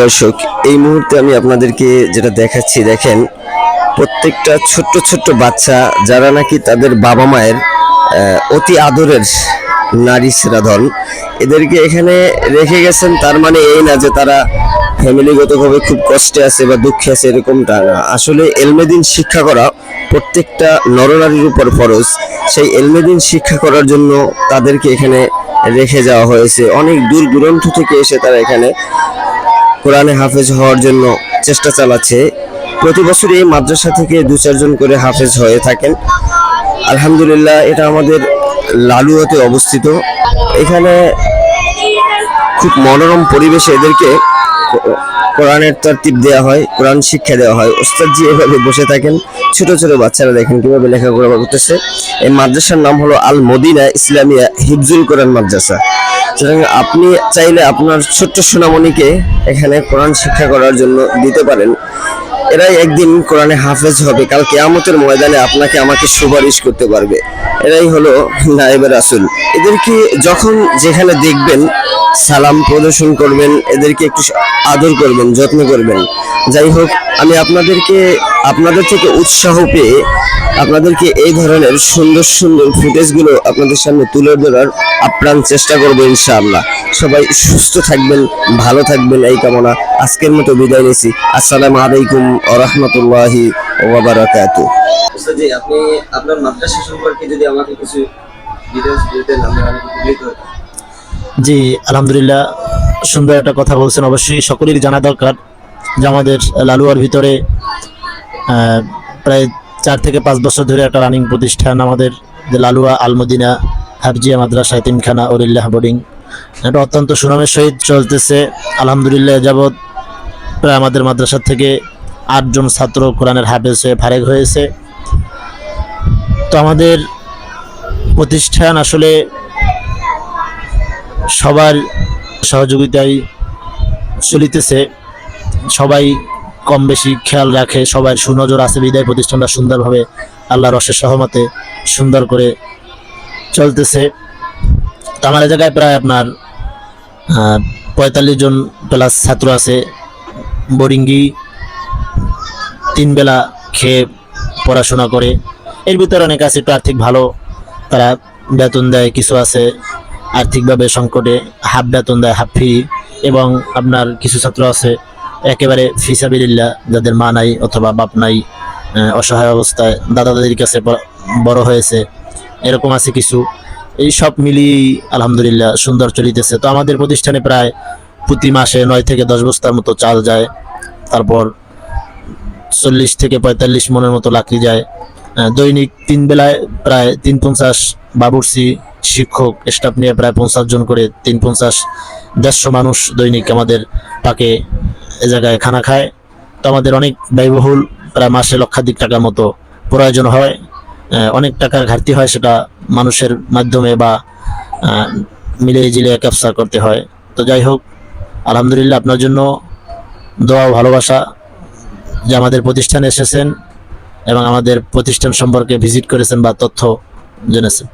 দর্শক, এই মুহূর্তে আমি আপনাদেরকে যেটা দেখাচ্ছি, দেখেন, প্রত্যেকটা ছোট্ট ছোট্ট বাচ্চা, যারা নাকি তাদের বাবা মায়ের অতি আদরের নারী সেরাধন এদেরকে এখানে রেখে গেছেন। তার মানে এই না যে তারা ফ্যামিলিগতভাবে খুব কষ্টে আছে বা দুঃখে আছে, এরকমটা না। আসলে এলমেদিন শিক্ষা করা প্রত্যেকটা নরনারীর উপর ফরজ। সেই এলমেদিন শিক্ষা করার জন্য তাদেরকে এখানে রেখে যাওয়া হয়েছে। অনেক দূর দূরান্ত থেকে এসে তারা এখানে কোরআনে হাফেজ হওয়ার জন্য চেষ্টা চালাচ্ছে। প্রতি বছর এই মাদ্রাসা থেকে দু চারজন করে হাফেজ হয়ে থাকেন। আলহামদুলিল্লাহ, এটা আমাদের লালুয়াতে অবস্থিত। এখানে খুব মনোরম পরিবেশে এদেরকে কোরআনের তরতিব দেওয়া হয়, কোরআন শিক্ষা দেওয়া হয়। ওস্তাদজি এভাবে বসে থাকেন। ছোট ছোট বাচ্চারা দেখেন কীভাবে লেখাপড়া করতেছে। এই মাদ্রাসার নাম হলো আল মদিনা ইসলামিয়া হিফজুল কোরআন মাদ্রাসা। সুতরাং আপনি চাইলে আপনার ছোট্ট সোনামণিকে এখানে কোরআন শিক্ষা করার জন্য দিতে পারেন। এরাই একদিন কোরআনে হাফেজ হবে। কাল কেয়ামতের ময়দানে আপনাকে আমাকে সুপারিশ করতে পারবে। এরাই হলো নায়েবে রাসুল। এদেরকে যখন যেখানে দেখবেন, সালাম প্রদর্শন করবেন, এদেরকে একটু আদর করবেন, যত্ন করবেন। যাই হোক আমি আপনাদেরকে আপনাদের থেকে উৎসাহ পেয়ে আপনাদেরকে এই ধরনের সুন্দর সুন্দর ফুটেজগুলো আপনাদের সামনে তুলে ধরার আপ্রাণ চেষ্টা করব ইনশাআল্লাহ। সবাই সুস্থ থাকবেন ভালো থাকবেন এই কামনা আজকের মতো বিদায় নিছি। আসসালামু আলাইকুম ওয়া রাহমাতুল্লাহি আপনি আপনার মাদ্রাসা সম্পর্কে যদি আমাকে কিছু ডিটেইলস দিতেন আমরা অনেক উপকৃত হতাম জি আলহামদুলিল্লাহ সুন্দর একটা কথা বলছেন। অবশ্যই সকলেরই জানা দরকার। যে আমাদের লালুয়ার ভিতরে প্রায় চার থেকে পাঁচ বছর ধরে একটা রানিং প্রতিষ্ঠান আমাদের, যে লালুয়া আলমদিনা হাফজিয়া মাদ্রাসা তিনখানা ওরিল্লাহ বোর্ডিং এটা অত্যন্ত সুনামের সহিত চলতেছে। আলহামদুলিল্লাহ যাবৎ প্রায় আমাদের মাদ্রাসা থেকে আটজন ছাত্র কোরআনের হাফেজ হয়ে ফারেক হয়েছে। তো আমাদের প্রতিষ্ঠান আসলে সবার সহযোগিতায় চলিতেছে। সবাই কম বেশি খেয়াল রাখে, সবার সুনজর আছে, বিদায় প্রতিষ্ঠানটা সুন্দরভাবে আল্লাহর রসের সহমতে সুন্দর করে চলতেছে। তো আমার জায়গায় প্রায় আপনার পঁয়তাল্লিশ জন প্লাস ছাত্র আছে। বোরিঙ্গি তিন বেলা খেয়ে পড়াশোনা করে। এর ভিতরে অনেক আছে, একটু আর্থিক ভালো, তারা বেতন দেয়, কিছু আছে আর্থিকভাবে সংকটে, হাফ বেতন দেয়, হাফ ফি, এবং আপনার কিছু ছাত্র আছে। একেবারে ফিসাবিল্লা যাদের মা নাই অথবা বাপ নাই অসহায় অবস্থায় দাদা দাদির কাছে বড় হয়েছে, এরকম আছে কিছু। এই সব মিলিয়েই আলহামদুলিল্লাহ সুন্দর চলিতেছে। তো আমাদের প্রতিষ্ঠানে প্রায় প্রতি মাসে নয় থেকে দশ বস্তার মতো চাল যায়, তারপর চল্লিশ থেকে পঁয়তাল্লিশ মনের মতো লাকড়ি যায়। দৈনিক তিন বেলায় প্রায় তিন পঞ্চাশ বাবুর্চি শিক্ষক স্টাফ নিয়ে প্রায় পঞ্চাশ জন করে তিন পঞ্চাশ, দেড়শো মানুষ দৈনিক আমাদের পাকে এ জায়গায় খানা খায়। তো আমাদের অনেক ব্যয়বহুল প্রায় মাসে লক্ষাধিক টাকার মতো প্রয়োজন হয়। অনেক টাকার ঘাটতি হয় সেটা মানুষের মাধ্যমে বা আহ, মিলিয়ে জিলিয়ে ক্যাপচার করতে হয়। তো যাই হোক আলহামদুলিল্লাহ আপনার জন্য দোয়া ভালোবাসা যে আমাদের প্রতিষ্ঠানে এসেছেন এবং আমাদের প্রতিষ্ঠান সম্পর্কে ভিজিট করেছেন বা তথ্য জেনেছেন।